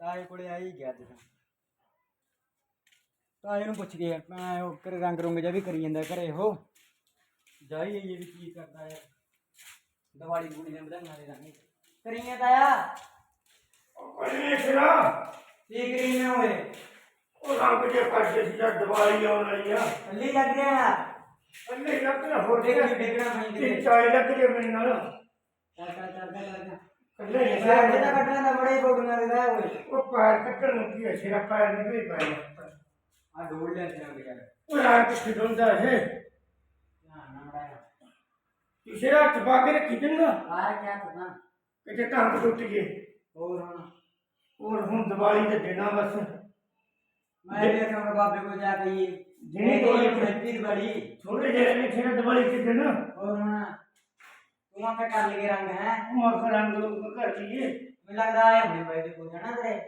ਤਾਏ ਕੋਲੇ ਆ ਹੀ ਗਿਆ ਅੱਜ ਤਾਂ। ਤਾਏ ਨੂੰ ਪੁੱਛ ਕੇ ਮੈਂ ਉਹ ਕਰ ਰੰਗ ਰੁੰਗ ਜਿਹਾ ਵੀ ਕਰੀ ਜਾਂਦਾ ਘਰੇ ਉਹ। ਜਾਈਏ ਇਹ ਵੀ ਕੀ ਕਰਦਾ ਯਾਰ ਦੀਵਾਲੀ ਬੂੜੀ ਦੇ ਵਧਾਈਆਂ ਦੇ ਦਾਂਗੇ ਕਰੀਏ ਤਾਇਆ? ਕੋਈ ਸਿਰਾ ਕੀ ਕਰੀ ਨਾ ਹੋਏ ਉਹ ਰੰਗ ਜੇ ਕਰਦੇ ਸੀ ਜਦ ਦੀਵਾਲੀ ਆਉਣ ਵਾਲੀ ਆ। ਹੱਲੀ ਲੱਗ ਰਿਹਾ ਅੱਲੇ ਲੱਗ ਰਿਹਾ ਹੋਰ ਦੇਖੀ ਡਿੱਗਣਾ ਨਹੀਂ ਤੇ ਚਾਈ ਲੱਗ ਜੇ ਮੇਰੇ ਨਾਲ। ਚੱਲ ਚੱਲ ਚੱਲ ਚੱਲ। ਕੱਲੇ ਹੀ ਯਾਰ ਇਹ ਤਾਂ ਕੱਟਣਾ ਦਾ ਬੜੇ ਬੋਡੀਆਂ ਦੇ ਦਾ ਹੋਏ ਉਹ ਪੈਰ ਕੱਟਣ ਨੂੰ ਕੀ ਹੈ ਸਿਰਾ ਪੈਰ ਨਿਕਲੇ ਪਏ ਆ ਡੋਲ ਲੈ ਸਿਰਾਂ ਦੇ ਯਾਰ ਉਹ ਰੰਗ ਕਿੱਥੇ ਡੁੰਦਾ ਹੈ ਧਿਆਨ ਨਾਲ ਮੜਾਇਆ ਕਿਸੇ ਹੱਥ ਪਾ ਕੇ ਰੱਖੀ ਦਿੰਦਾ ਆ ਕਿਆ ਕਰਨਾ ਕਿਤੇ ਟੰਗ ਟੁੱਟ ਜੇ ਹੋਰ ਹੁਣ? ਹੋਰ ਹੁਣ ਦੀਵਾਲੀ ਦੇ ਦਿਨਾਂ ਬਸ। ਮੈਂ ਵੀ ਆਖਾਂਗਾ ਬਾਬੇ ਕੋਲ ਜਾ ਕੇ ਇਹ ਜਿਹਨੇ ਜਿਹਨੇ ਕੋਈ ਕੋਈ ਫੈਕਟਰੀ ਬੜੀ। ਥੋੜੇ ਜਿਹੇ ਨੇ ਸਿਰਾ ਦੀਵਾਲੀ ਦੇ ਦਿਨ ਹੋਰ ਹੁਣ? ਤੂੰ ਆ ਕੇ ਕਰ ਲਗੇ ਰੰਗ ਹੈ ਉਹ ਰੰਗ ਰੰਗ ਕਰ ਲਈਏ ਮੈਨੂੰ ਲੱਗਦਾ ਆਇਆ ਹੁਣੇ ਪੈਸੇ ਕੋਲ ਜਾਣਾ ਤੇਰੇ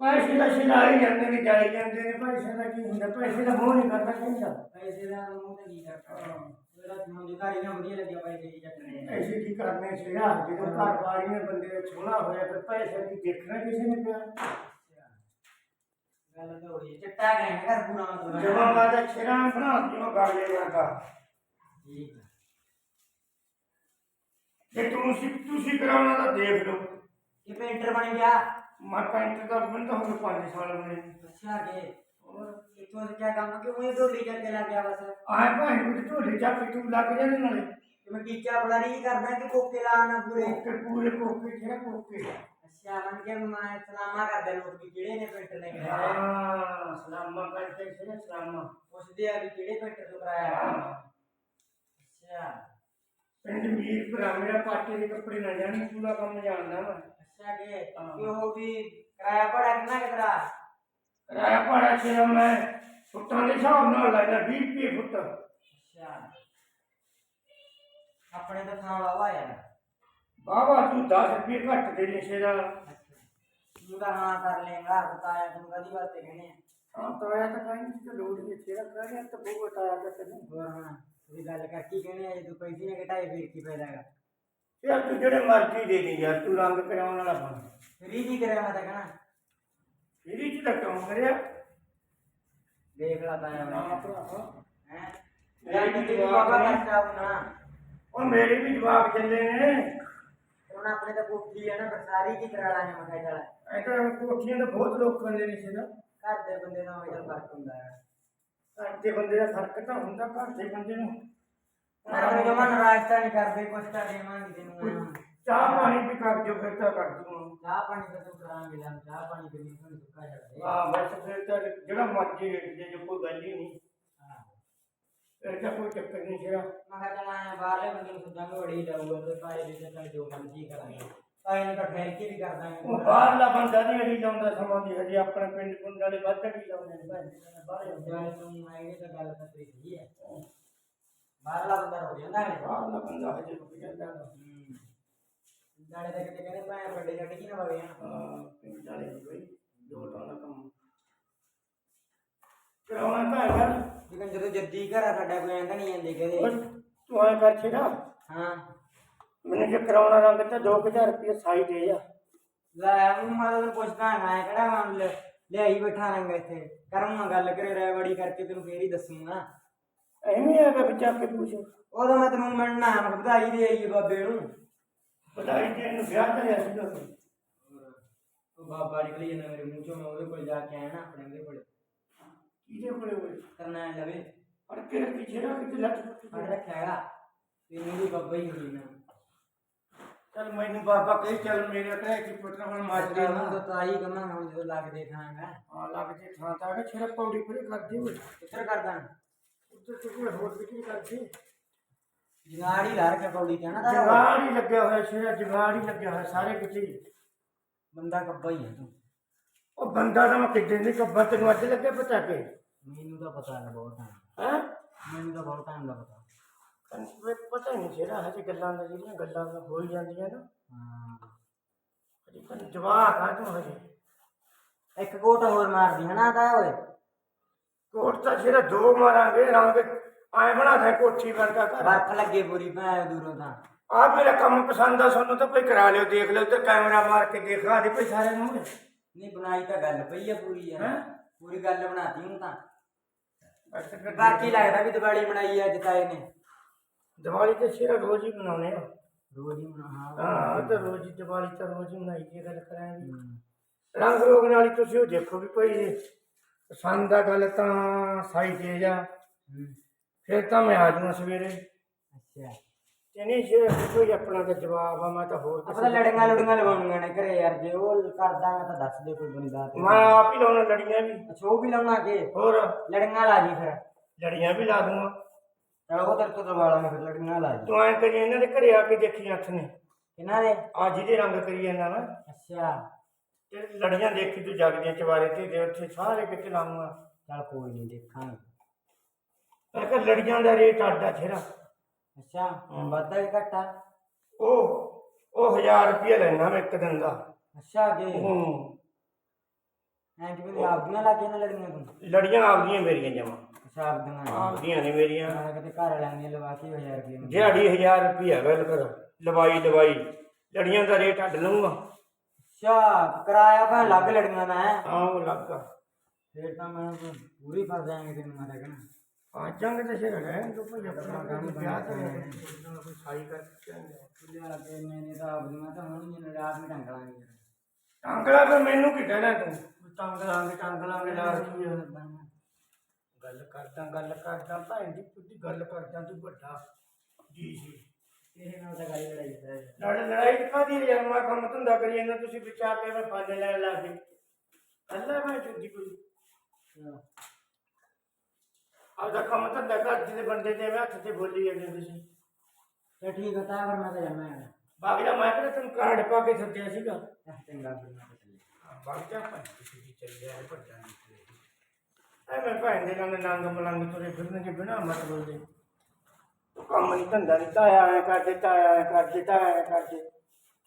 ਪੈਸੇ ਦਾ ਸਿਲਾਈ ਜਾਂਦੇ ਨੇ ਜਾਈ ਜਾਂਦੇ ਨੇ ਪੈਸੇ ਦਾ ਕੀ ਹੁੰਦਾ ਪੈਸੇ ਦਾ ਮੋਹ ਨਹੀਂ ਕਰਨਾ ਚਾਹੀਦਾ ਪੈਸੇ ਦਾ ਮੂੰਹ ਤੇ ਕੀ ਕਰਦਾ ਮੇਰਾ ਮੁੰਡੇ ਘਰ ਹੀ ਨਾ ਵਧੀਆ ਲੱਗਿਆ ਪੈਸੇ ਦੀ ਚੱਕਣੇ ਪੈਸੇ ਕੀ ਕਰਨੇ ਸਿਰਾ ਜਦੋਂ ਘਰ ਵਾਲੀ ਨੇ ਬੰਦੇ ਦਾ ਛੋਣਾ ਹੋਇਆ ਫਿਰ ਪੈਸੇ ਕੀ ਦੇਖਣਾ ਕਿਸੇ ਨੇ ਪਿਆ ਗੱਲ ਤਾਂ ਹੋਈ ਚਿੱਟਾ ਗਏ ਘਰ ਪੂਰਾ ਮਤਲਬ ਜਮਾ ਮਾਦਾ ਛੇਰਾਂ ਬਣਾ ਦਿਓ ਗਾਲੇ ਵਰਗਾ ਠੀਕ ਹੈ ਜੇ ਤੁਸੀਂ ਤੁਸੀਂ ਕਰਾਉਣਾ ਤਾਂ ਦੇਖ ਲਓ। ਇਹ ਪੇਂਟਰ ਬਣ ਗਿਆ। ਮੈਂ ਪੈਂਟ ਦਾ ਬੰਦਾ ਹੋ ਗਿਆ 5 ਸਾਲ ਹੋਏ ਅੱਛਾ ਕੇ ਇਤੋਂ ਤੇ ਕਿਆ ਕੰਮ ਕਿਉਂ ਇਹ ਢੋਲੀ ਚੱਕੇ ਲੱਗ ਗਿਆ ਬਸ? ਆਏ ਭਾਈ ਨੂੰ ਢੋਲੇ ਚੱਕ ਕੇ ਤੂੰ ਲੱਗ ਜਾਣੇ ਨਾਲੇ। ਤੇ ਮੈਂ ਟੀਚਾ ਬਲਾਰੀ ਕਰਦਾ ਕਿ ਕੋਕੇ ਲਾਣਾ ਪੂਰੇ। ਕੋਕੇ ਪੂਰੇ ਕੋਕੇ ਜਿਹੜਾ ਕੋਕੇ? ਅੱਛਾ ਮਨ ਕੇ ਮੈਂ ਸਲਾਮਾ ਕਰਦੇ ਲੋਕ ਵੀ ਕਿਹੜੇ ਨੇ ਪੇਂਟਰ ਨੇ ਕਰਾਇਆ ਹਾਂ ਸਲਾਮਾ ਕਰਕੇ ਸਿਰਾ ਸਲਾਮਾ। ਪੁੱਛਦੇ ਆ ਵੀ ਕਿਹੜੇ ਪੇਂਟਰ ਤੋਂ ਕਰਾਇਆ। ਅੱਛਾ। ਪਿੰਡ ਮੀਰ ਭਰਾ ਮੇਰਾ ਪਾਟੇ ਦੇ ਕੱਪੜੇ ਨਾ ਜਾਣ ਪੂਰਾ ਕੰਮ ਜਾਣਦਾ ਮੈਂ ਅੱਛਾ ਕਿ ਕਿ ਉਹ ਵੀ ਕਰਾਇਆ ਪੜਾ ਕਿੰਨਾ ਕਿਤਰਾ ਕਿਰਾਇਆ ਭਾੜਾ ਸਿਰਾ ਮੈਂ ਫੁੱਟਾਂ ਦੇ ਹਿਸਾਬ ਨਾਲ ਲੈਦਾ 20 ਰੁਪਏ ਫੁੱਟ। ਅੱਛਾ। ਆਪਣੇ ਤਾਂ ਥਾਂ ਵਾਵਾ ਯਾਰ ਬਾਬਾ ਤੂੰ 10 ਰੁਪਏ ਘੱਟ ਦੇ ਨੇ ਸਿਰਾ ਤੂੰ ਤਾਂ ਹਾਂ ਕਰ ਲੇਗਾ ਬਤਾਇਆ ਤੂੰ ਕਦੀ ਵਾਸਤੇ ਕਹਿੰਦੇ ਆ? ਹਾਂ ਤਾਇਆ ਤਾਂ ਕਹਿੰਦੀ ਸੀ ਲੋੜ ਨਹੀਂ ਤੇਰਾ ਕਰ ਰਿਹਾ ਤਾਂ ਬਹੁਤ ਤਾਇਆ ਤਾਂ ਤੈਨੂੰ। ਹੋਰ ਹਾਂ। ਤੁਸੀਂ ਗੱਲ ਕਰ ਕੀ ਕਹਿੰਦੇ ਆ ਜੇ ਤੂੰ ਪੈਸੇ ਨੇ ਘਟਾਏ ਫਿਰ ਕੀ ਫਾਇਦਾ ਹੈਗਾ ਯਾਰ ਤੂੰ ਜਿਹੜੇ ਮਰਜ਼ੀ ਦੇ ਦੇ ਯਾਰ ਤੂੰ ਰੰਗ ਕਰਾਉਣ ਵਾਲਾ ਬਣ ਫਰੀ ਕੀ ਕਰਿਆ ਮੈਂ ਤਾਂ ਕਹਣਾ ਇਹਦੀ ਚ ਤਾਂ ਕੰਮ ਕਰਿਆ ਦੇਖ ਲਾ ਤਾਇਆ ਨਾ ਮੈਂ ਭਰਾਵਾ ਹੈ ਯਾਰ ਕਿਤੇ ਵੀ ਬਾਬਾ ਖਰਚਾ ਹੋਣਾ ਉਹ ਮੇਰੇ ਵੀ ਜਵਾਬ ਚੱਲੇ ਨੇ ਹੁਣ ਆਪਣੇ ਤਾਂ ਕੋਠੀ ਹੈ ਨਾ ਫਿਰ ਸਾਰੀ ਕੀ ਕਰਾ ਲਾਂਗੇ ਮੈਂ ਕਿਹਾ ਚੱਲ ਐ ਤਾਂ ਕੋਠੀਆਂ ਤਾਂ ਬਹੁਤ ਲੋਕ ਕਹਿੰਦੇ ਨੇ ਸਿਰਾ ਘਰ ਦੇ ਬੰਦੇ ਨਾਲ ਉਹ ਜਿਹਾ ਫ਼ਰਕ ਹੁੰਦਾ ਹੈ ਘਰ ਦੇ ਬੰਦੇ ਦਾ ਫ਼ਰਕ ਤਾਂ ਹੁੰਦਾ ਘਰ ਦੇ ਬੰਦੇ ਨੂੰ। ਮੈਂ ਜਮਾ ਨਾਰਾਜ਼ ਤਾਂ ਨਹੀਂ ਕਰਦੇ ਕੁਛ ਤਾਂ ਦੇਵਾਂਗੇ ਤੈਨੂੰ ਚਾਹ ਪਾਣੀ ਵੀ ਕਰ ਦਿਓ ਫਿਰ ਤਾਂ ਕਰ ਦੂੰ ਚਾਹ ਪਾਣੀ ਤਾਂ ਤੂੰ ਕਰਾਂਗੇ ਲਾਂ ਚਾਹ ਪਾਣੀ ਤੇ ਨਹੀਂ ਤੁਹਾਨੂੰ ਸੁੱਕਾ ਛੱਡ ਦੇ। ਹਾਂ ਬਸ ਫਿਰ ਤਾਂ ਜਿਹੜਾ ਮਰਜ਼ੀ ਰੇਟ ਦੇ ਜੋ ਕੋਈ ਗੱਲ ਹੀ ਨਹੀਂ। ਹਾਂ। ਫਿਰ ਤਾਂ ਕੋਈ ਚੱਕਰ ਨਹੀਂ ਸਿਰਾ ਮੈਂ ਕਿਹਾ ਚੱਲ ਆਇਆ ਬਾਹਰਲੇ ਬੰਦੇ ਨੂੰ ਸੁੱਧਾ ਘੋੜੀ ਜਾਊਗਾ ਤੇ ਪਾਏ ਦੇ ਚੱਲ ਜੋ ਮਰਜ਼ੀ ਕਰਾਂਗੇ। ਪਾਏ ਨੂੰ ਤਾਂ ਠਹਿਰ ਕੇ ਵੀ ਕਰ ਦਾਂਗੇ ਉਹ ਬਾਹਰਲਾ ਬੰਦਾ ਨਹੀਂ ਅੜੀ ਲਾਉਂਦਾ ਸਮਾਂ ਦੀ ਹਜੇ ਆਪਣੇ ਪਿੰਡ ਪੁੰਡ ਵਾਲੇ ਵੱਧ ਅੜੀ ਲਾਉਂਦੇ ਨੇ ਭਾਈ ਬਾਹਰ ਜਾਂਦੇ ਨੇ। ਜਾਨ ਨੂੰ ਆਏਗੇ ਤਾਂ ਗੱਲ ਤਾਂ ਤੇਰੀ ਸਹੀ ਹੈ ਬਾਹਰਲਾ ਬੰਦਾ ਹੋ ਜਾਂਦਾ ਹੈ ਬਾਹਰਲਾ ਬੰਦਾ ਹਜੇ ਰੁਕ ਜਾਂਦਾ ਵਾ। ਨਾਲੇ ਤਾਂ ਕਿਤੇ ਕਹਿੰਦੇ ਭਾਵੇਂ ਵੱਡੇ ਛੱਡ ਕੀ ਨਾ ਵਗੇ ਹਾਂ ਪਿੰਡ ਵਾਲੇ ਦੀ ਬਈ ਦੋ ਟਾਂ ਦਾ ਕੰਮ ਕਰਾਉਣਾ ਤਾਂ ਹੈਗਾ ਲੇਕਿਨ ਜਦੋਂ ਜੱਦੀ ਘਰ ਆ ਸਾਡਾ ਕੋਈ ਐਂਦਾ ਨਹੀਂ ਜਾਂਦੇ ਉਹ ਕਹਦੇ ਤੂੰ ਐ ਕਰ ਛੇੜਾ ਹਾਂ ਮੈਨੂੰ ਜੇ ਕਰਾਉਣਾ ਰੰਗ ਤਾਂ 2000 ਰੁਪਏ ਸਾਈ ਦੇ ਜਾ ਲੈ ਉਹ ਮੈਂ ਤਾਂ ਤੈਨੂੰ ਪੁੱਛਦਾ ਹਾਂ ਕਿਹੜਾ ਮੰਨ ਲੈ ਲਿਆਈ ਬੈਠਾ ਰੰਗ ਇੱਥੇ। ਕਰੂੰਗਾ ਗੱਲ ਕਰੇ ਰਹਿ ਬੜੀ ਕਰਕੇ ਤੈਨੂੰ ਫੇਰ ਹੀ ਦੱਸੂਗਾ। ਐਵੇਂ ਆ ਕੇ ਬੱਚਾ ਕੇ ਪੁੱਛ। ਉਦੋਂ ਮੈਂ ਤੈਨੂੰ ਮਿਲਣਾ ਮੈਂ ਕਿਹਾ ਵਧਾਈ ਦੇ ਆਈਏ ਬਾਬੇ ਨੂੰ। ਬਧਾਈ ਦੇ ਨੂੰ ਵਿਆਹ ਕਰਿਆ ਸੀ ਉਹ ਬਾਬਾ ਨਿਕਲੀ ਜਾਂਦਾ ਮੇਰੇ ਮੂੰਹ ਚੋਂ ਮੈਂ ਉਹਦੇ ਕੋਲ ਜਾ ਕੇ ਆਇਆ ਨਾ ਆਪਣੇ ਉਹਦੇ ਕੋਲ। ਕਿਹਦੇ ਕੋਲੇ ਹੋਏ ਕਰਨਾ ਲਵੇ। ਅੜ ਕੇ ਰੱਖੀ ਛੇੜਾ ਕਿਤੇ ਲੱਟ ਫੜ ਰੱਖਿਆ ਹੈਗਾ। ਤੈਨੂੰ ਵੀ ਬਾਬਾ ਹੀ ਹੋਈ ਨਾ। ਚੱਲ ਮੈਨੂੰ ਬਾਬਾ ਕਹੇ ਚੱਲ ਮੇਰੇ ਘਰੇ ਕੀ ਪੁੱਤਰ ਹੁਣ ਦੇ ਤੈਨੂੰ ਤਾਂ ਤਾਈ ਕਮਾ ਹੁਣ ਜਦੋਂ ਲੱਗ ਦੇਖਾਂਗਾ ਆ ਲੱਗ ਜੇ ਥਾਂ ਤਾਂ ਕਿ ਛੇੜਾ ਪੌੜੀ ਪਰੇ ਕਰਦੇ ਹੋਏ। ਕਿੱਧਰ ਕਰਦਾ? ਉੱਧਰ ਤੇ ਕੋਈ ਹੋਰ ਵਿਕਰੀ ਕਰਦੇ? ਜਨਾੜੀ ਲਾ ਰੱਖਿਆ ਪੌੜੀ ਤੇ ਨਾ ਤਾਂ। ਜਗਾੜ ਹੀ ਲੱਗਿਆ ਹੋਇਆ ਛੇੜਾ ਜਗਾੜ ਹੀ ਲੱਗਿਆ ਹੋਇਆ ਸਾਰੇ ਕਿਤੇ। ਬੰਦਾ ਕੱਬਾ ਹੀ ਹੈ ਤੂੰ। ਉਹ ਬੰਦਾ ਤਾਂ ਮੈਂ ਕਿੱਡੇ ਨਹੀਂ ਕੱਬਾ ਤੈਨੂੰ ਅੱਜ ਲੱਗੇ ਪਤਾ ਕਿ? ਮੈਨੂੰ ਤਾਂ ਪਤਾ ਹੈ ਬਹੁਤ ਹੈ। ਮੈਨੂੰ ਤਾਂ ਬਹੁਤ ਟਾਈਮ ਦਾ ਪਤਾ। ਤੈਨੂੰ ਪਤਾ ਨਹੀਂ ਛੇੜਾ ਹਜੇ ਗੱਲਾਂ ਦਾ ਜਿਹੜੀਆਂ ਗੱਲਾਂ ਦਾ ਹੋ ਹੀ ਜਾਂਦੀਆਂ ਨਾ। ਹਾਂ ਹਜੇ ਤੈਨੂੰ ਜਵਾਬ ਆ ਤੂੰ ਹਜੇ। ਇੱਕ ਕੋਟ ਹੋਰ ਮਾਰਦੀ ਹੈ ਨਾ ਤਾਂ ਓਏ। ਕੋਟ ਤਾਂ ਛੇੜਾ ਦੋ ਮਾਰਾਂਗੇ ਰੰਗ ਐ ਬਣਾ ਦੇ ਕੋਠੀ ਵਰਗਾ ਘਰ ਬਰਫ ਲੱਗੇ ਪੂਰੀ ਭੈ ਦੂਰੋਂ ਤਾਂ। ਆ ਮੇਰਾ ਕੰਮ ਪਸੰਦ ਆ ਸਾਨੂੰ ਤਾਂ ਭਈ ਕਰਾ ਲਿਓ ਦੇਖ ਲਿਓ ਤੇ ਕੈਮਰਾ ਮਾਰ ਕੇ ਦਿਖਾ ਦੇ ਭਈ ਸਾਰਿਆਂ ਨੂੰ। ਨਹੀਂ ਬਣਾਈ ਤਾਂ ਗੱਲ ਪਈ ਆ ਪੂਰੀ ਯਾਰ। ਹੈਂ? ਪੂਰੀ ਗੱਲ ਬਣਾਤੀ ਹੁਣ ਤਾਂ। ਬਸ ਫਿਰ ਬਾਕੀ ਲੱਗਦਾ ਵੀ ਦੀਵਾਲੀ ਬਣਾਈ ਆ ਅੱਜ ਤਾਏ ਨੇ ਦੀਵਾਲੀ ਤੇ ਸਿਰ ਰੋਜ਼ ਹੀ ਮਨਾਉਣੇ ਆ। ਰੋਜ਼ ਹੀ ਬਣਾ ਹਾਂ। ਤੇ ਰੋਜ਼ ਹੀ ਦੀਵਾਲੀ ਤਾਂ ਰੋਜ਼ ਹੀ ਮਨਾਈ ਦੀ ਗੱਲ ਕਰਾਂਗੇ। ਰੰਗ ਰੋਗ ਨਾਲ ਹੀ ਤੁਸੀਂ ਉਹ ਦੇਖੋ ਵੀ ਭਾਈ ਪਸੰਦ ਦਾ ਗੱਲ ਤਾਂ ਸਾਈ ਤੇਜ ਆ। ਫਿਰ ਤਾਂ ਮੈਂ ਆ ਜਾਊਂਗਾ ਸਵੇਰੇ। ਅੱਛਾ। ਨਹੀਂ ਜੇ ਕੋਈ ਆਪਣਾ ਤਾਂ ਜਵਾਬ ਆ ਮੈਂ ਤਾਂ ਹੋਰ ਆਪਾਂ ਤਾਂ ਲੜੀਆਂ ਲੁੜੀਆਂ ਲਵਾਉਣੀਆਂ ਨੇ ਘਰੇ ਯਾਰ ਜੇ ਉਹ ਕਰਦਾ ਮੈਂ ਤਾਂ ਦੱਸ ਦੇ ਕੋਈ ਬੰਦਾ ਮੈਂ ਆਪ ਹੀ ਲਾਉਣਾ ਲੜੀਆਂ ਵੀ। ਅੱਛਾ ਉਹ ਵੀ ਲਾਉਣਾ ਕਿ ਹੋਰ? ਲੜੀਆਂ ਲਾ ਜੀ ਫਿਰ। ਲੜੀਆਂ ਵੀ ਲਾ ਦੂੰਗਾ। ਚਲੋ ਉਹ ਤੇਰੇ ਤੋਂ ਦਵਾ ਲਾਂਗੇ ਫਿਰ ਲੜੀਆਂ ਲਾ ਜੀ ਤੂੰ ਐ ਕਰੀ ਇਹਨਾਂ ਦੇ ਘਰੇ ਆ ਕੇ ਦੇਖੀ ਹੱਥ ਨੇ। ਕਿਹਨਾਂ ਦੇ? ਆ ਜਿਹਦੇ ਰੰਗ ਕਰੀ ਜਾਂਦਾ ਨਾ। ਅੱਛਾ। ਤੇ ਲੜੀਆਂ ਦੇਖੀ ਤੂੰ ਜਗਦੀਆਂ ਚਵਾਰੇ ਤੇ ਦੇ ਉੱਥੇ ਸਾਰੇ ਕਿਤੇ ਲਾਉਂਗਾ। ਚਲ ਕੋਈ ਨਹੀਂ ਦੇਖਾਂਗੇ। ਮੈਂ ਕਿਹਾ ਲੜੀਆਂ ਦਾ ਰੇਟ ਆਡਾ ਛੇਰਾ। ਅੱਛਾ ਵਾਧਾ ਵੀ ਘਟਾ ਉਹ ਉਹ 1000 ਰੁਪਏ ਲੈਣਾ ਮੈਂ ਇੱਕ ਦਿਨ ਦਾ। ਅੱਛਾ ਜੀ ਹੂੰ। ਐਂ ਕਿਵੇਂ ਆਪਦੀਆਂ ਲਾ ਕੇ ਨਾ ਲੜੀਆਂ ਤੂੰ? ਲੜੀਆਂ ਆਪਦੀਆਂ ਮੇਰੀਆਂ ਜਮਾ। ਆਪਦੀਆਂ ਨੇ। ਆਪਦੀਆਂ ਨੇ ਮੇਰੀਆਂ। ਮੈਂ ਕਿਤੇ ਘਰ ਵਾਲਿਆਂ ਨੇ ਲਵਾ ਕੇ 1000 ਰੁਪਏ ਨੂੰ ਦਿਹਾੜੀ 1000 ਰੁਪਏ ਗੱਲ ਕਰ ਲਵਾਈ ਲਵਾਈ। ਲੜੀਆਂ ਦਾ ਰੇਟ ਅੱਡ ਲਊਂਗਾ। ਅੱਛਾ ਕਿਰਾਇਆ ਭਾਂ ਲੱਗ ਲੜੀਆਂ ਦਾ ਹੈ। ਹਾਂ ਉਹ ਲੱਗਾ ਫੇਰ ਤਾਂ ਮੈਂ ਪੂਰੀ ਫਸ ਜਾਵਾਂਗੇ ਤੈਨੂੰ ਮੈਂ ਤਾਂ ਕਹਿਣਾ। ਆ ਜੰਗ ਤੇ ਸਿਰ ਰਹਿਣ ਤੋਂ ਕੋਈ ਆਪਣਾ ਕੰਮ ਵਿਆਹ ਤੇ ਕੋਈ ਸਾਈ ਕਰ ਵਾਲਾ ਤੇ ਮੈਨੇ ਤਾਂ ਆਪਦੀਆਂ ਤਾਂ ਹੋਣਗੀਆਂ ਨੇ ਰਾਤ ਵੀ ਢੰਗ ਲਾਂਗੇ। ਯਾਰ। ਟਾਂਗਲਾ ਫਿਰ ਮੈਨੂੰ ਕੀ ਕਹਿਣਾ ਤੂੰ? ਟੰਗ ਲਾਂਗੇ ਟੰਗ ਲਾਂਗੇ ਲਾ ਕੀ ਆ? ਗੱਲ ਕਰਦਾ ਗੱਲ ਕਰਦਾ ਭੈਣ ਦੀ ਪੁੱਤੀ ਗੱਲ ਕਰਦਾ ਤੂੰ ਵੱਡਾ ਜੀ ਜੀ। ਤੇਰੇ ਨਾਲ ਤਾਂ ਗੱਲ ਲੜਾਈ ਹੈ ਲੜ ਲੜਾਈ ਕਾਦੀ ਯਾਰ ਮੈਂ ਕੰਮ ਧੰਦਾ ਕਰੀ ਜਾਂਦਾ ਤੁਸੀਂ ਵਿਚਾਰ ਕੇ ਮੈਂ ਫਾਇਦੇ ਲੈਣ ਲੱਗ ਗਏ। ਅੱਲਾ ਮੈਂ ਚੁੱਕੀ ਕੋਈ। ਆਪਦਾ ਕੰਮ ਧੰਦਾ ਕਰ ਜਿਹਦੇ ਬੰਦੇ ਤੇ ਮੈਂ ਹੱਥ ਤੇ ਬੋਲੀ ਜਾਂਦੇ ਤੁਸੀਂ। ਤੇ ਠੀਕ ਹੈ ਤਾਂ ਫਿਰ ਮੈਂ ਤਾਂ ਜਾਣਾ ਹੈ। ਬਾਕੀ ਦਾ ਮੈਂ ਕਿਹੜਾ ਤੈਨੂੰ ਕਾਰਡ ਪਾ ਕੇ ਸੱਦਿਆ ਸੀਗਾ? ਚੰਗਾ ਫਿਰ ਮੈਂ ਤਾਂ ਚੱਲਿਆ। ਬਾਕੀ ਦਾ ਭਾਈ ਕਿਸੇ ਦੀ ਚੱਲਿਆ ਹੈ ਵੱਡਾ ਨਿਕਲੇ ਭੈਣ ਦੇ ਨਾਲ ਨੰਗ ਮਲੰਗ ਤੁਰੇ ਫਿਰਨਗੇ ਬਿਨਾ ਮਤਲਬ ਦੇ। ਕੰਮ ਨਹੀਂ ਧੰਦਾ ਨਹੀਂ ਤਾਇਆ ਐ ਕਰ ਦਿੱਤਾ ਐ ਕਰ ਦਿੱਤਾ ਐ ਕਰ ਦੇ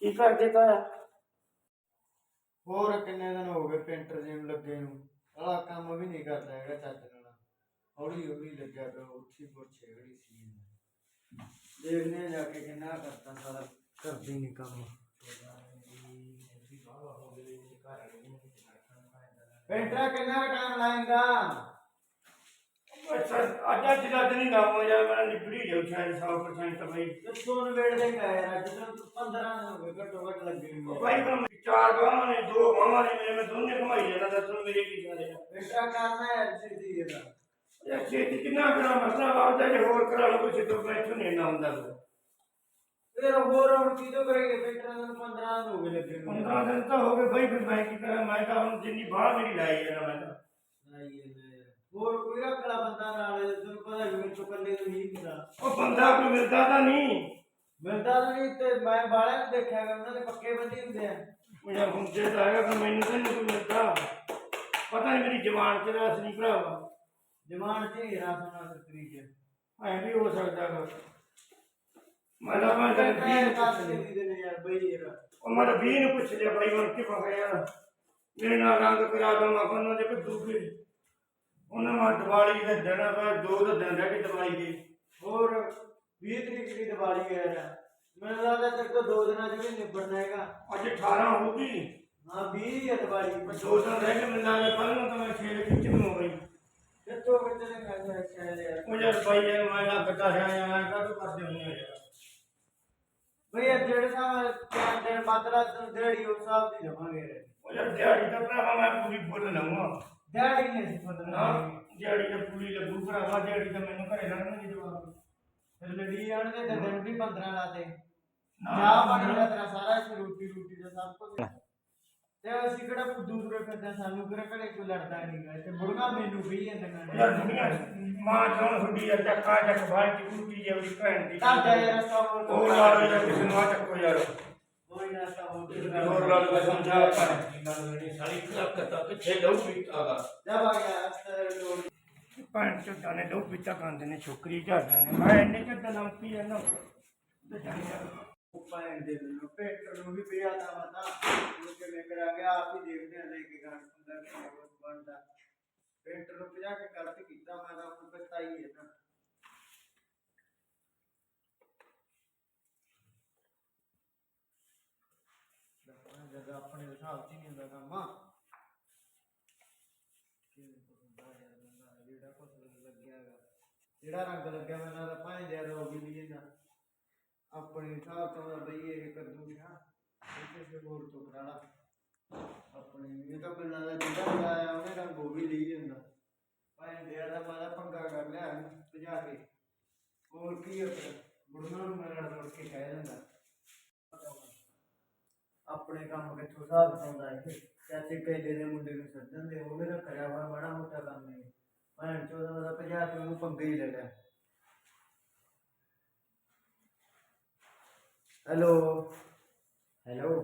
ਕੀ ਕਰ ਦਿੱਤਾ ਹੋਰ ਕਿੰਨੇ ਦਿਨ ਹੋ ਗਏ ਪੇਂਟਰ ਜੀ ਨੂੰ ਲੱਗੇ ਨੂੰ। ਆਹ ਕੰਮ ਵੀ ਨਹੀਂ ਕਰਦਾ ਹੈਗਾ ਚੱਜ ਨਾਲ। ਹੌਲੀ ਹੌਲੀ ਲੱਗਿਆ ਪਿਆ, ਉੱਠੀ ਪੁੱਛੇ ਗੜੀ ਸੀ ਦੇਖਦੇ ਜਾ ਕੇ ਕਿੰਨਾ ਕਰਦਾ ਸਾਰਾ। ਕਰਦੀ ਨਹੀਂ ਕੰਮ। ਪੇਂਟਰ ਕਿੰਨਾ ਟਾਈਮ ਲਾਏਗਾ? ਅੱਛਾ ਅੱਜ ਅੱਜ ਦਾ ਦਿਨ ਹੀ ਲਾਉਂਗਾ ਯਾਰ ਮੈਂ ਨਿਬੜੀ ਜਾਉ ਸ਼ਾਇਦ 100% ਤਾਂ ਬਈ ਕਿੱਥੋਂ ਨਵੇੜ ਦੇਗਾ ਯਾਰ ਅੱਜ ਤਾਂ 15 ਦਿਨ ਹੋ ਗਏ ਘੱਟੋ ਘੱਟ ਲੱਗੇ ਨੂੰ ਭਾਈ ਮੈਂ ਚਾਰ ਬਾਹਾਂ ਨੇ ਦੋ ਬਾਹਾਂ ਨੇ ਮੇਰੇ ਮੈਂ ਦੋਨੇ ਘਮਾਈ ਜਾਂਦਾ ਦੱਸੋ ਮੇਰੇ ਕੀ ਜਾਣੇ ਪੇਂਟਰ ਕਰਨਾ ਹੈ ਸਿੱਧੀ ਇਹਦਾ। ਇਹ ਛੇਤੀ ਕਿੰਨਾ ਕਰਾ ਮਸਲਾ ਬਾਬਦਾ ਜੇ ਹੋਰ ਕਰਾ ਕੁਛ ਤੋਂ ਬੈਠੋ ਨਹੀਂ ਨਾ ਹੁੰਦਾ ਫਿਰ ਹੋਰ ਹੁਣ ਕੀ ਤੋਂ ਕਰੇਗੇ ਪੇਂਟਰਾਂ ਨੂੰ 15 ਦਿਨ ਹੋ ਗਏ ਲੱਗੇ ਨੂੰ। 15 ਦਿਨ ਤਾਂ ਹੋ ਗਏ ਭਾਈ ਫਿਰ ਮੈਂ ਕੀ ਕਰਾਂ? ਮੈਂ ਤਾਂ ਹੁਣ ਜਿੰਨੀ ਬਾਹ ਮੇਰੀ ਲਾਈ ਜਾਣਾ ਮੈਂ ਤਾਂ। ਹੋਰ ਕੋਈ ਰੱਖਲਾ ਬੰਦਾ ਨਾਲ ਤੈਨੂੰ ਪਤਾ ਵੀ ਮੇਰੇ ਤੋਂ ਇਕੱਲੇ ਤੋਂ ਨਹੀਂ ਮਿਲਦਾ ਉਹ ਬੰਦਾ ਕੋਈ ਮਿਲਦਾ ਤਾਂ ਨਹੀਂ। ਮਿਲਦਾ ਤਾਂ ਨਹੀਂ ਤੇ ਮੈਂ ਬਾਹਲਿਆਂ ਨੂੰ ਦੇਖਿਆ ਗਾ ਉਹਨਾਂ ਦੇ ਪੱਕੇ ਬੰਦੇ ਹੁੰਦੇ ਆ। ਉਹ ਯਾਰ ਹੁੰਦੇ ਤਾਂ ਹੈਗਾ ਮੈਨੂੰ ਤਾਂ ਨਹੀਂ ਕੋਈ ਮਿਲਦਾ। ਪਤਾ ਨਹੀਂ ਮੇਰੀ ਜਵਾਨ ਚ ਰਸ ਨਹੀਂ ਭਰਾਵਾ ਜਮਾਨ ਚ ਹੀ ਰਾਸ ਨਾਲ ਸਕਰੀ ਚ ਐ ਵੀ ਹੋ ਸਕਦਾ ਗਾ। ਮੈਂ ਤਾਂ ਮੈਂ ਤਾਂ ਦੇ ਦੀ ਨੇ ਯਾਰ ਬਈ ਯਾਰ ਉਹ ਮੈਂ ਤਾਂ ਵੀਹ ਨੂੰ ਪੁੱਛ ਲਿਆ ਬਾਈ ਹੁਣ ਕੀ ਪਾ ਯਾਰ ਮੇਰੇ ਨਾਲ ਰੰਗ ਕਰਾ ਦੋ ਮੈਂ ਉਹਨਾਂ ਦੇ ਕੱਦੂ ਕੇ ਉਹਨਾਂ ਮੈਂ ਦੀਵਾਲੀ ਦੇ ਦਿਨ ਆ ਦੋ ਦਾ ਦਿਨ ਰਹਿ ਗਏ ਦੀਵਾਲੀ ਦੇ। ਹੋਰ 20 ਤਰੀਕ ਦੀ ਦੀਵਾਲੀ ਹੈ ਯਾਰ। ਮੈਨੂੰ ਲੱਗਦਾ ਤੇਰੇ ਦੋ ਦਿਨਾਂ ਚ ਵੀ ਨਿਬੜਨਾ ਹੈਗਾ। ਅੱਜ 18 ਹੋ ਗਈ ਹਾਂ 20 ਹੀ ਹੈ ਦੀਵਾਲੀ ਦੋ ਦਿਨ ਰਹਿ ਗਏ ਮੈਨੂੰ ਲੱਗਦਾ ਕੱਲ ਨੂੰ ਤਾਂ ਮੈਂ ਛੇ ਖਿੱਚ ਨੂੰ ਹੋ ਗਈ ਕਿੱਥੋਂ ਕਿੱਥੇ ਨੇ ਕਹਿੰਦੇ ਸ਼ਾਇਦ ਯਾਰ। ਉਹ ਯਾਰ ਬਾਈ ਯਾਰ ਮੈਂ ਲੱਗਦਾ ਹੈ ਯਾਰ ਕਾਹਤੋਂ ਕਰਦੇ ਹੁੰਦੇ ਹੋ ਯਾਰ? ਇਹ ਜਿਹੜੇ ਸਾਹ ਚਾਰ ਦਿਨ ਬਦਲਾ ਤੂੰ ਦੇੜੀ ਉਸ ਹਿਸਾਬ ਦੀ ਦੇਵਾਂਗੇ। ਉਹ ਯਾਰ ਦਿਹਾੜੀ ਤਾਂ ਭਰਾਵਾ ਮੈਂ ਪੂਰੀ ਫੁੱਲ ਲਵਾਂ। ਦਿਹਾੜੀ ਨਹੀਂ ਫਦਣਾ ਦਿਹਾੜੀ ਤਾਂ ਪੂਰੀ ਲੱਗੂ ਭਰਾਵਾ ਦਿਹਾੜੀ ਤਾਂ ਮੈਨੂੰ ਘਰੇ ਲੱਗਣਗੇ ਜਵਾਬ ਫਿਰ ਲੜੀ ਆਣਗੇ ਤੇ ਦਿਨ ਵੀ 15 ਲਾਤੇ ਨਾ, ਪਾਣੀ ਦਾ ਤੇਰਾ ਸਾਰਾ ਇਸ ਰੋਟੀ ਰੋਟੀ ਦਾ ਸਭ ਕੁਝ ਤੇ ਅਸੀਂ ਕਿਹੜਾ ਫੁੱਦੂ ਤੁਰੇ ਫਿਰਦੇ ਸਾਨੂੰ? ਕਿਹੜਾ ਘਰੇ ਕੋਈ ਲੜਦਾ ਨਹੀਂ ਗਾ? ਤੇ ਬੁੜੀਆਂ ਮੈਨੂੰ ਵੀ ਜਾਂਦੀਆਂ ਯਾਰ ਨੇ। ਦੁਨੀਆ ਮਾਂ ਜੋਨ ਹੁੰਦੀ ਆ ਚੱਕਾ ਚੱਕ ਬਾਲਟੀ ਕੁੱਟੀ ਜਿਹੜੀ ਭੈਣ ਦੀ। ਤੁਹਾਡਾ ਇਹ ਰਸਤਾ ਹੋਰ ਉਹ ਲਾ ਲਓ ਜਾਂ ਕਿਸੇ ਨੂੰ ਆ ਚੱਕੋ ਯਾਰ। ਕੋਈ ਨਾ ਰਸਤਾ ਹੋਰ ਹੋਰ ਲਾ ਲਓ ਸਮਝਾ ਭੈਣ ਦੀ ਗੱਲ ਨਹੀਂ ਸਾਲੀ ਕਲਕ ਤਾਂ ਕਿੱਥੇ ਲਊ ਪੀਤਾਗਾ ਜਾ ਬਾਗਿਆ ਰਸਤਾ ਲੋੜ ਭੈਣ ਚੋਦਾਂ ਨੇ ਲਊ ਪੀਤਾ ਖਾਂਦੇ ਨੇ ਛੋਕਰੀ ਝਾੜਦੇ ਨੇ। ਮੈਂ ਇੰਨੇ ਚੱਦਾਂ ਲੰਪੀ ਆ ਨਾ ਤੇ ਉਹ ਭੈਣ ਦੇ ਮੈਨੂੰ ਭੇਟਰ ਨੂੰ ਵੀ ਪਿਆ ਦਾ ਮਤਾ ਉਹ ਕਿਵੇਂ ਕਰਾ ਗਿਆ, ਆਪ ਹੀ ਦੇਖਦੇ ਆ, ਲੈ ਕੇ ਗਾਣ ਹੁੰਦਾ ਕਿ ਹੋਰ ਬਣਦਾ। ਭੇਟਰ ਨੂੰ ਪਿਆ ਕੇ ਗਲਤ ਕੀਤਾ, ਮੈਂ ਤਾਂ ਉਹ ਬਤਾਈ ਹੈ ਨਾ ਜਦ ਆਪਣੇ ਹਿਸਾਬ ਚ ਨਹੀਂ ਹੁੰਦਾ ਕੰਮ। ਕਿਵੇਂ ਹੁੰਦਾ ਯਾਰ ਬੰਦਾ, ਜਿਹੜਾ ਕੁਝ ਲੱਗਿਆਗਾ ਜਿਹੜਾ ਰੰਗ ਲੱਗਿਆ ਮੈਂ ਨਾਲ ਭਾਂਜਿਆ ਰੋਗੀ ਵੀ ਇਹਦਾ। ਆਪਣੇ ਹਿਸਾਬ ਤੋਂ ਬਈ ਇਹ ਕਰ ਦੂੰਗਾ ਕਿਸੇ ਹੋਰ ਤੋਂ ਕਰਾ ਆਪਣੇ ਇਹ ਤਾਂ ਬਿਨਾਂ ਦਾ ਜਿਹੜਾ ਲਾਇਆ ਉਹਨੇ ਰੰਗ ਉਹ ਵੀ ਲਈ ਜਾਂਦਾ। ਭਾਵੇਂ ਜ਼ਿਆਦਾ ਮਾਦਾ ਪੰਗਾ ਕਰ ਲਿਆ ਭਜਾ ਕੇ। ਹੋਰ ਕੀ ਹੈ ਫਿਰ? ਨੂੰ ਮੇਰੇ ਰੋੜ ਕੇ ਕਹਿ ਦਿੰਦਾ। ਆਪਣੇ ਕੰਮ ਕਿੱਥੋਂ ਹਿਸਾਬ ਪਾਉਂਦਾ ਹੈ ਚਾਚੇ ਕਹਿੰਦੇ ਦੇ ਮੁੰਡੇ ਨੂੰ ਸੱਦਣ ਦੇ, ਉਹਨੇ ਤਾਂ ਕਰਿਆ ਹੋਇਆ ਬੜਾ ਮੋਟਾ ਕੰਮ ਹੈ ਭੈਣ ਚੋਦਾ ਦਾ ਭਜਾ ਕੇ ਉਹਨੂੰ ਪੰਗੇ ਹੀ ਲੈ ਲਿਆ। ਹੈਲੋ। ਹੈਲੋ।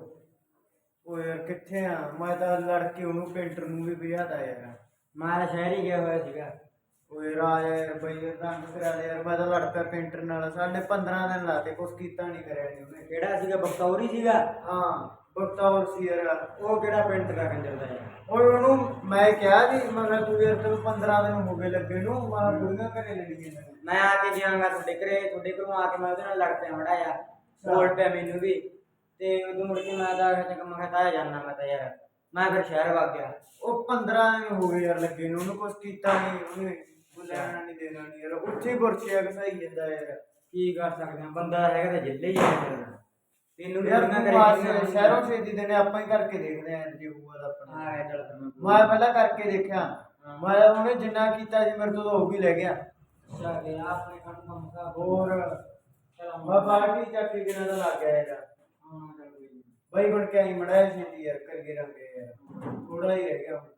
ਉਹ ਯਾਰ ਕਿੱਥੇ ਆ? ਮੈਂ ਤਾਂ ਲੜ ਕੇ ਉਹਨੂੰ ਪੇਂਟਰ ਨੂੰ ਵੀ ਭਜਾਤਾ ਯਾਰ। ਮੈਂ ਤਾਂ ਸ਼ਹਿਰ ਹੀ ਗਿਆ ਹੋਇਆ ਸੀਗਾ। ਓਏ ਰਾਜ ਯਾਰ ਬਈ ਰੰਗ ਕਰਾ ਦੇ ਯਾਰ। ਮੈਂ ਤਾਂ ਲੜ ਪਿਆ ਪੇਂਟਰ ਨਾਲ। ਸਾਡੇ 15 ਦਿਨ ਲਾਤੇ ਕੁਛ ਕੀਤਾ ਨਹੀਂ ਕਰਿਆ ਨੀ ਉਹਨੇ। ਕਿਹੜਾ ਸੀਗਾ? ਬਖਤੌਰੀ ਸੀਗਾ? ਹਾਂ ਬਖਤੌਰ ਸੀ ਯਾਰ। ਉਹ ਕਿਹੜਾ ਪਿੰਡ ਦਾ ਕੰਜਰ ਦਾ ਯਾਰ? ਓਏ ਉਹਨੂੰ ਮੈਂ ਕਿਹਾ ਜੀ ਮੈਂ ਕਿਹਾ ਤੂੰ ਯਾਰ ਤੈਨੂੰ 15 ਦਿਨ ਹੋ ਗਏ ਲੱਗੇ ਨੂੰ। ਮੈਂ ਬੁੜੀਆਂ ਘਰੇ ਲੜੀਆਂ ਮੈਂ ਆ ਕੇ ਜਾਵਾਂਗਾ ਤੁਹਾਡੇ ਘਰੇ ਤੁਹਾਡੇ ਘਰੋਂ ਆ ਕੇ ਮੈਂ ਉਹਦੇ ਨਾਲ ਲੜ ਪਿਆ ਮੜਾ ਯਾਰ ਬੋਲ ਪਿਆ ਮੈਨੂੰ ਵੀ। ਤੇ ਉਦੋਂ ਮੁੜ ਕੇ ਮੈਂ ਤਾਂ ਚੱਲ ਮੈਂ ਕਿਹਾ ਤਾਇਆ ਜਾਣਾ ਮੈਂ ਤਾਂ ਯਾਰ। ਮੈਂ ਫਿਰ ਸ਼ਹਿਰ ਵਗ ਗਿਆ। ਉਹ 15 ਦਿਨ ਹੋ ਗਏ ਯਾਰ ਲੱਗੇ ਨੂੰ ਉਹਨੂੰ ਕੁਛ ਕੀਤਾ ਨਹੀਂ ਉਹਨੇ ਬੁਲਾਣਾ ਨਹੀਂ ਦੇਣਾ ਨਹੀਂ ਯਾਰ। ਉੱਥੇ ਹੀ ਬੁਰਛਿਆ ਘਸਾਈ ਜਾਂਦਾ ਯਾਰ। ਕੀ ਕਰ ਸਕਦੇ ਆ ਬੰਦਾ ਹੈਗਾ ਤਾਂ ਜਿੱਲੇ ਹੀ ਹੈ ਫਿਰ ਤੈਨੂੰ ਯਾਰ ਬੁੜੀਆਂ ਤੂੰ ਆ ਘਰੇ ਕੇ ਸ਼ਹਿਰੋਂ ਛੇਤੀ ਦੇ ਨੇ ਆਪਾਂ ਹੀ ਕਰਕੇ ਦੇਖਦੇ ਆਂ ਜੇ ਹੋਊਗਾ ਤਾਂ ਆਪਣਾ। ਆ ਗਿਆ ਚੱਲ ਫਿਰ ਮੈਂ ਮੈਂ ਪਹਿਲਾਂ ਕਰਕੇ ਦੇਖਿਆ। ਮੈਂ ਉਹਨੇ ਜਿੰਨਾ ਕੀਤਾ ਸੀ ਮੇਰੇ ਤੋਂ ਉਹ ਵੀ ਲੈ ਗਿਆ। ਅੱਛਾ ਆਪਣੇ ਕੰਮ ਕੰਮ ਕਾ ਹੋਰ। ਮੈਂ ਬਾਹਰ ਚੱਕ ਕੇ ਕਿਨਾਂ ਦਾ ਲੱਗ ਗਿਆ ਯਾਰ ਹਾਂ ਚੱਲ। ਬਾਈ ਬਣ ਕੇ ਆਈ ਮੜਾ ਛੇਤੀ ਯਾਰ ਕਰਕੇ ਰੱਖੇ ਯਾਰ। ਥੋੜਾ ਹੀ ਰਹਿ ਗਿਆ ਹੁਣ।